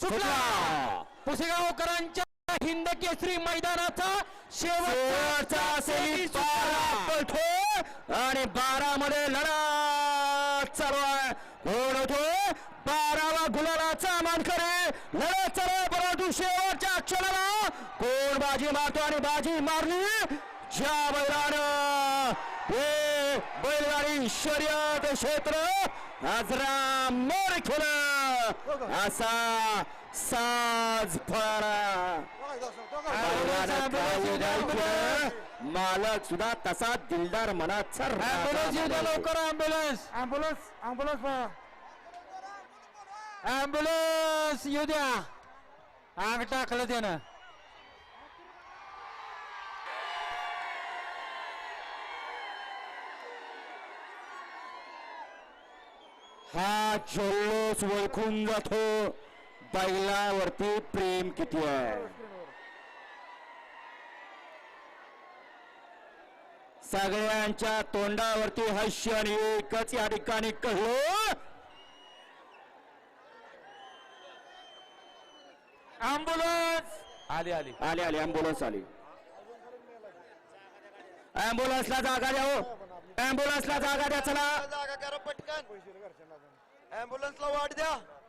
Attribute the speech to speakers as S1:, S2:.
S1: सुटला.
S2: पुसेगावकरांच्या हिंद केसरी मैदानाचा शेवटचा
S1: सेमी आणि बारा. मध्ये लढा चालू आहे कोण होतो. बारावा गुलालाचा मानकरी लढत चालू आहे परंतु शेवटच्या क्षणाला कोण बाजी मारतो आणि बाजी मारली. ज्या बैलानं हे बैलगाडी शर्यत क्षेत्र आजरा मोर खेळ असा साज फळा मालक सुद्धा तसा दिलदार मनाचा
S2: ऍम्ब्युलन्स येऊ द्या लवकर ऍम्ब्युलन्स
S3: ॲम्ब्युलन्स ॲम्ब्युलन्स पहा
S2: ऍम्ब्युलन्स येऊ द्या. आग टाकलं त्यानं.
S1: हा जल्लोष ओळखून जातो. बैलावरती प्रेम किती आहे? सगळ्यांच्या तोंडावरती हास्य आणि एकच या ठिकाणी कळलो.
S2: ऍम्ब्युलन्स आली आली.
S1: आले आले. अँब्युलन्स आली. अँब्युलन्सला जागा द्या हो. ऍम्ब्युलन्सला जागा द्या चला.
S4: जागा करा पटकन. ऍम्ब्युलन्सला वाट द्या.